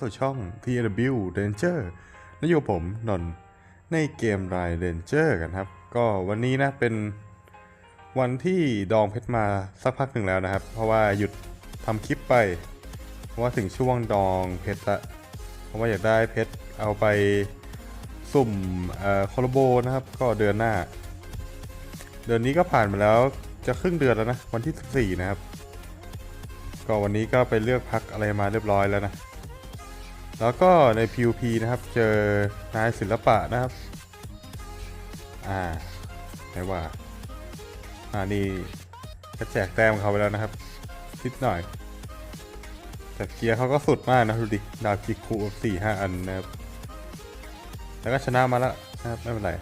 สู่ช่อง TW Ranger และอยู่กับผมนนในเกมราย Ranger กันครับ ก็วันนี้นะเป็นวันที่ดองเพชรมาสักพักหนึ่งแล้วนะครับ เพราะว่าหยุดทำคลิปไป เพราะว่าถึงช่วงดองเพชรละเพราะว่าอยากได้เพชรเอาไปสุ่มเอ่อคอร์โบนะครับ ก็เดือนหน้า เดือนนี้ก็ผ่านมาแล้วจะครึ่งเดือนแล้วนะ วันที่ 14 นะครับ ก็วันนี้ก็ไปเลือกพักอะไรมาเรียบร้อยแล้วนะ แล้วก็ใน PVP นะครับ เจอนายศิลปะนะครับ อ่าไหนว่า อ่านี่ก็แจกแต้มเขาไปแล้วนะครับนิดหน่อย แต่เกียร์เขาก็สุดมากนะดูดิ ดาวจิคูสี่ห้าอันนะครับ แล้วก็ชนะมาแล้วนะครับ ไม่เป็นไร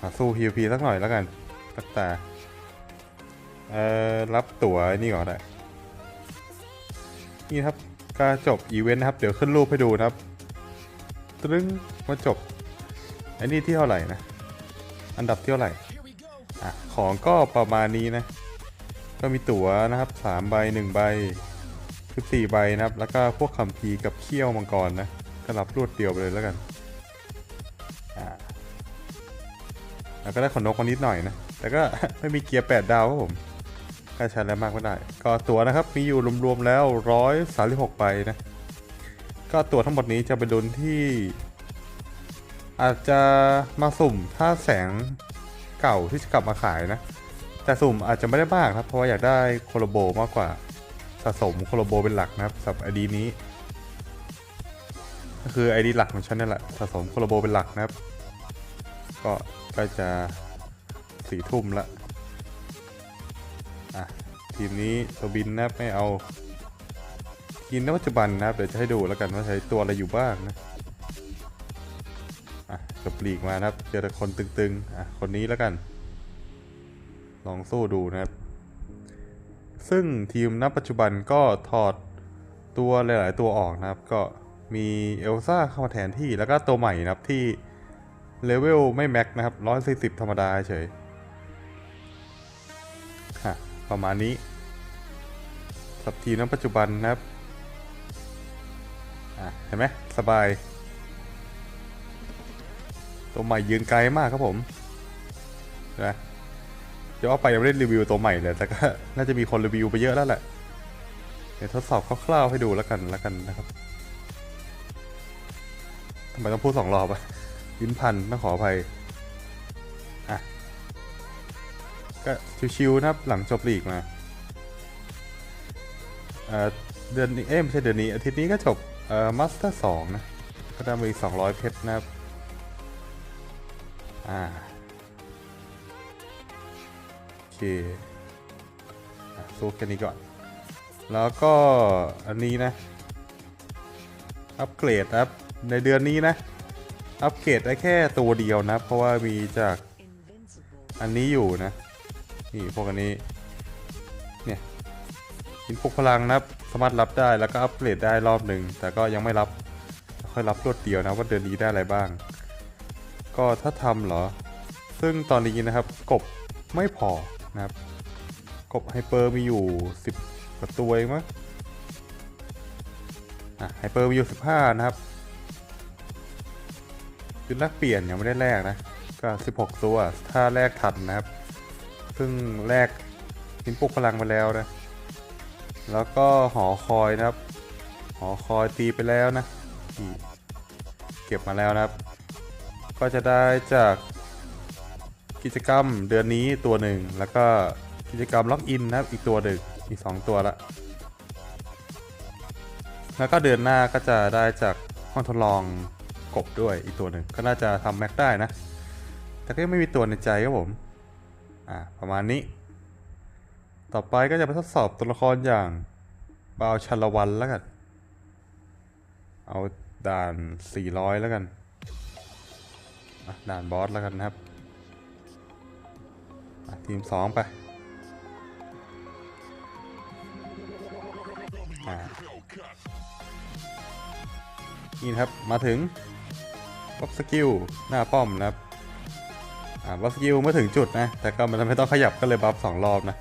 มาสู้ PVP สักหน่อยแล้วกันตักตา เอ่อ รับตั๋วนี่ก่อนได้ นี่ครับ ก็จบอีเวนต์นะครับ เดี๋ยวขึ้นรูปให้ดูนะครับตรึ้งมาจบไอ้นี่ที่เท่าไหร่นะ อันดับที่เท่าไหร่อะของก็ประมาณนี้นะ ก็มีตั๋วนะครับ3ใบ1ใบ14ใบนะครับ แล้วก็พวกคำพีกับเขี้ยวมังกรนะก็รับรวดเดียวไปเลยแล้วกันอ่าแล้วก็ได้ขนนกมานิดหน่อยนะ แต่ก็ไม่มีเกียร์8ดาวครับผม ก็ใช้แล้วมากไม่ได้ ก็ตั๋วนะครับมีอยู่รวมๆแล้ว 136ใบนะ ก็ตั๋วทั้งหมดนี้จะเป็นดุลที่ อาจจะมาสุ่มถ้าแสงเก่าที่จะกลับมาขายนะ แต่สุ่มอาจจะไม่ได้มากครับ เพราะว่าอยากได้โคโลโบมากกว่าสะสมโคโลโบเป็นหลักนะครับสำหรับไอดีนี้ ก็คือไอดีหลักของฉันนั่แหละสะสมโคโลโบเป็นหลักนะครับ ก็ใกล้จะสี่ทุ่มละ ทีมนี้ตัวบินนะครับไม่เอาทีมณปัจจุบันนะครับเดี๋ยวจะให้ดูแล้วกันว่าใช้ตัวอะไรอยู่บ้างนะอะจบลีกมานะครับ เจอแต่คนตึงๆอะคนนี้แล้วกัน ลองสู้ดูนะครับ ซึ่งทีมณปัจจุบันก็ถอดตัวหลาย ๆ ตัวออกนะครับ ก็มีเอลซ่าเข้ามาแทนที่แล้วก็ตัวใหม่นะครับที่เลเวลไม่แม็กนะครับ140 ธรรมดาเฉย ประมาณนี้สับทีมณปัจจุบันนะครับเห็นไหมสบาย ตัวใหม่ยืนไกลมากครับผมนะเดี๋ยวเอาไปยังไม่ได้รีวิวตัวใหม่เลยแต่ก็น่าจะมีคนรีวิวไปเยอะแล้วแหละเดี๋ยวทดสอบคร่าวๆให้ดูแล้วกันแล้วกันนะครับทำไมต้องพูดสองรอบอะลิ้นพันต้องขออภัย ก็ชิวๆนะครับหลังจบลีกมาเเดือนนี้เอ้ไม่ใช่เดือนนี้อาทิตย์นี้ก็จบเอ่อมาสเตอร์สองนะก็ได้มาอีกสองร้อยเพชรนะครับอ่าโอเคสู้แค่นี้ก่อน แล้วก็อันนี้นะ อัปเกรดครับ ในเดือนนี้นะ อัปเกรดได้แค่ตัวเดียวนะ เพราะว่ามีจากอันนี้อยู่นะ นี่พวกอันนี้ เนี่ยหินปลุกพลังนะครับ สามารถรับได้แล้วก็อัปเกรดได้รอบหนึ่ง แต่ก็ยังไม่รับ ค่อยรับรวดเดียวนะว่าเดือนนี้ได้อะไรบ้าง ก็ถ้าทำเหรอ ซึ่งตอนนี้นะครับ กบไม่พอนะครับ กบไฮเปอร์มีอยู่ 10กว่าตัวเองมั้งอะไฮเปอร์มีอยู่ 15 นะครับชุดแลกเปลี่ยนยังไม่ได้แลกนะ ก็ 16 ตัว ถ้าแลกทันนะครับ ซึ่งแลกหินปุกพลังไปแล้วนะ แล้วก็หอคอยนะครับ หอคอยตีไปแล้วนะ เก็บมาแล้วนะครับ ก็จะได้จากกิจกรรมเดือนนี้ตัวหนึ่ง แล้วก็กิจกรรมล็อกอินนะครับอีกตัวหนึ่งอีกสองตัวละแล้วก็เดือนหน้าก็จะได้จากห้องทดลองกบด้วยอีกตัวหนึ่งก็น่าจะทำแม็กได้นะ แต่ก็ไม่มีตัวในใจครับผม อ่าประมาณนี้ ต่อไปก็จะไปทดสอบตัวละครอย่างบาวชัลวันแล้วกัน เอาด่าน 400 แล้วกัน ด่านบอสแล้วกันนะครับ ทีม 2 ไปนี่ครับ มาถึงบัฟสกิล หน้าป้อมนะครับ อ่าบัฟสกิลเมื่อถึงจุดนะ แต่ก็มันไม่ต้องขยับก็เลยบัฟสองรอบนะ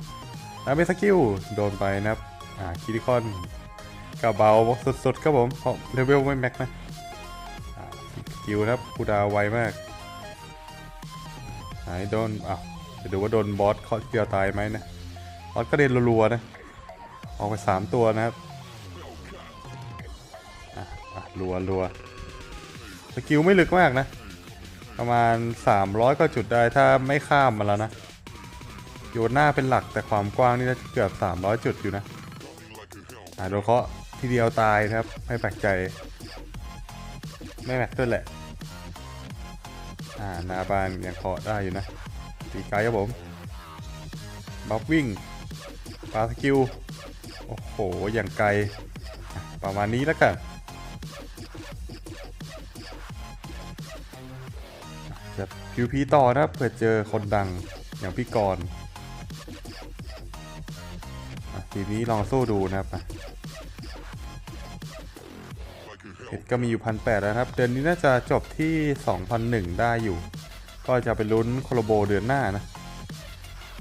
แล้วเป็นสกิลโดนไปนะครับอ่าคิริคอนกระเบาสุดๆครับผมเพราะเลเวลไม่แม็กนะสกิลครับกูดาวไวมากหายโดนอะจะดูว่าโดนบอสเคาะเดียวตายไหมนะบอสก็เด็นรัวๆนะออกไปสามตัวนะครับอะรัวรัวสกิลไม่ลึกมากนะ ประมาณ 300 ก็จุดได้ถ้าไม่ข้ามมาแล้วนะโยนหน้าเป็นหลักแต่ความกว้างนี่น่าจะเกือบ 300 จุดอยู่นะอะโดนเคาะทีเดียวตายนะครับ ไม่แปลกใจ ไม่แม็กด้วยแหละ อ่านาบานยังเคาะได้อยู่นะตีไกลครับผมบัฟวิ่งปาสกิล โอ้โห อย่างไกล ประมาณนี้แล้วกัน จะ PVP ต่อนะครับเผื่อเจอคนดังอย่างพี่กรณ์ทีนี้ลองสู้ดูนะครับเห็ดก็มีอยู่พันแปดแล้วครับ เดือนนี้น่าจะจบที่ 2,001 ได้อยู่ ก็จะไปลุ้นโคโลโบเดือนหน้านะ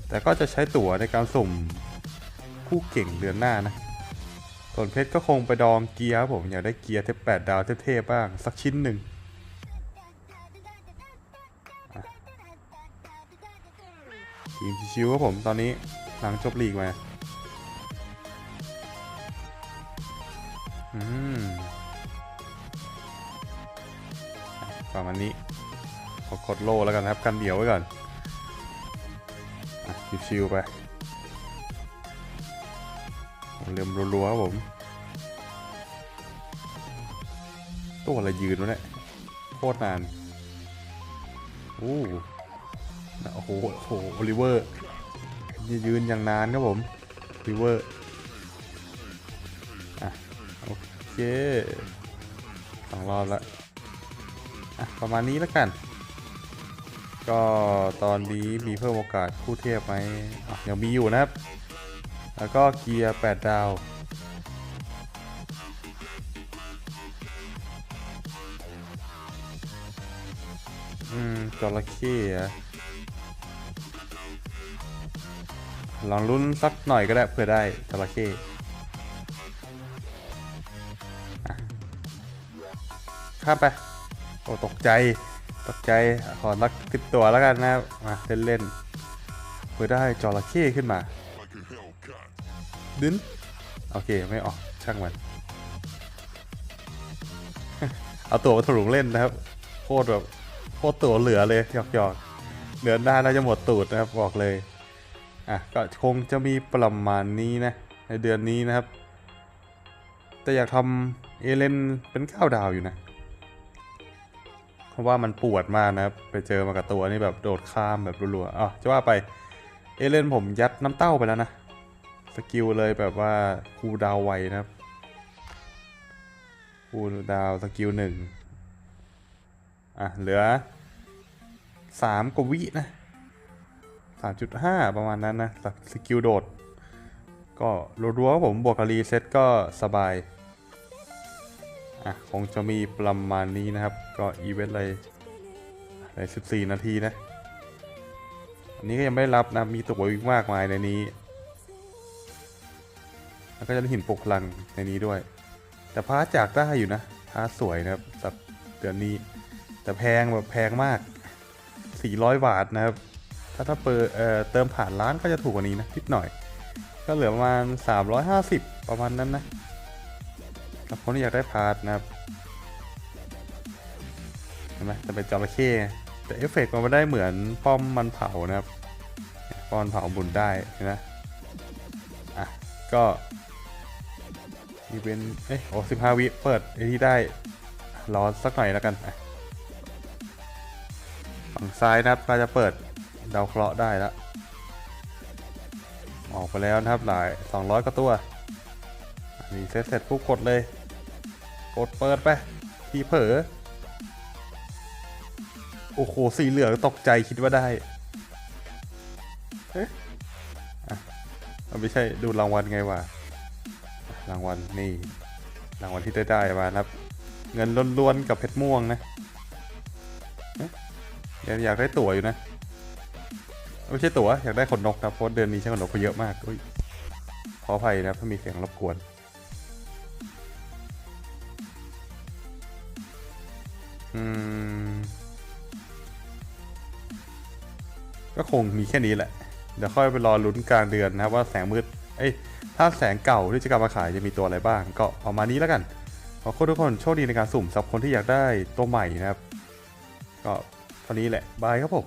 แต่ก็จะใช้ตั๋วในการสุ่มคู่เก่งเดือนหน้านะส่วนเพชรก็คงไปดองเกียร์ผมอยากได้เกียร์เทปแปดดาวเทพๆบ้างสักชิ้นหนึ่ง ทีมชิวๆครับผมตอนนี้หลังจบลีกมาอืมอะประมาณนี้ขอกดโลแล้วกันครับกันเดี่ยวไว้ก่อนอ่ชิวๆไปเริ่มรัวๆครับผม ตัวอะไรยืนวะเนี่ยโคตรนาน อู้ โอ้โหโอ้โหโอลิเวอร์ยืนอย่างนานครับผมโอลิเวอร์อะโอเคสองรอบแล้วอะประมาณนี้แล้วกัน ก็ตอนนี้มีเพิ่มโอกาสคู่เทพไหมยังมีอยู่นะครับ แล้วก็เกียร์8ดาวอืมจระเข้อะ ลองลุ้นสักหน่อยก็ได้เผื่อได้จระเข้ข้ามไป โอ้ตกใจ ตกใจขอรักติดตัวแล้วกันนะครับมาเล่นๆเผื่อได้จระเข้ขึ้นมา ดึนโอเค ไม่ออก ช่างมัน เอาตัวมาถลุงเล่นนะครับ โคตรแบบ โคตรตัวเหลือเลยหยอกหยอกๆเหลือได้น่าจะหมดตูดนะครับ บอกเลย อะก็คงจะมีประมาณนี้นะในเดือนนี้นะครับ แต่อยากทำเอเลนเป็นข้าวดาวอยู่นะเพราะว่ามันปวดมากนะครับ ไปเจอมากับตัวนี่แบบโดดข้ามแบบรัวๆอ๋อจะว่าไปเอเลนผมยัดน้ำเต้าไปแล้วนะสกิลเลยแบบว่าคูดาวไวนะครับคูดาวสกิลหนึ่งอะเหลือสามกว่าวินะ สามจุดห้าประมาณนั้นนะสกิลโดด ก็รัวๆผมบวกกับรีเซ็ตก็สบาย อะ คงจะมีประมาณนี้นะครับ ก็อีเวนต์อะไรอะไรสิบสี่นาทีนะ อันนี้ก็ยังไม่รับนะ มีตัวอีกมากมายในนี้ แล้วก็จะได้หินปกพลังในนี้ด้วย แต่พาจากได้อยู่นะพาสวยนะครับสับเดือนนี้ แต่แพงแบบแพงมาก 400 บาทนะครับ ถ้าถ้าเปิดเอ่อเติมผ่านร้านก็จะถูกกว่านี้นะนิดหน่อย ก็เหลือประมาณ 350 ประมาณนั้นนะสำหรับคนที่อยากได้พาร์ทนะครับเห็นไหมจะเป็นจระเข้แต่เอฟเฟกต์มันไม่ได้เหมือนป้อมมันเผานะครับป้อมเผาบุญได้เห็นไหมอะก็อีเวนเอ้ยโอ้สิบห้าวิเปิดไอที่ได้รอสักหน่อยแล้วกันฝั่งซ้ายนะครับก็จะเปิด ดาวเคราะห์ได้แล้วออกไปแล้วนะครับหลาย 200กว่าตัวรีเซ็ตเสร็จปุ๊บกดเลย กดเปิดไป ทีเผลอโอ้โห สีเหลืองตกใจคิดว่าได้เอ๊ะอะมันไม่ใช่ดูรางวัลไงวะ รางวัลนี่ รางวัลที่ได้ได้มาครับ เงินล้วนๆกับเพชรม่วงนะเอ๊ะยังอยากได้ตั๋วอยู่นะ ไม่ใช่ตัวอยากได้ขนนกนะเพราะเดือนนี้ใช้ขนนกเขาเยอะมากอุ้ยขออภัยนะถ้ามีเสียงรบกวนอืมก็คงมีแค่นี้แหละ เดี๋ยวค่อยไปรอลุ้นกลางเดือนนะว่าแสงมืด เอ้ย ถ้าแสงเก่าที่จะกลับมาขายจะมีตัวอะไรบ้าง ก็ประมาณนี้แล้วกัน ขอบคุณทุกคนโชคดีในการสุ่มสับคนที่อยากได้ตัวใหม่นะครับ ก็เท่านี้แหละ บายครับผม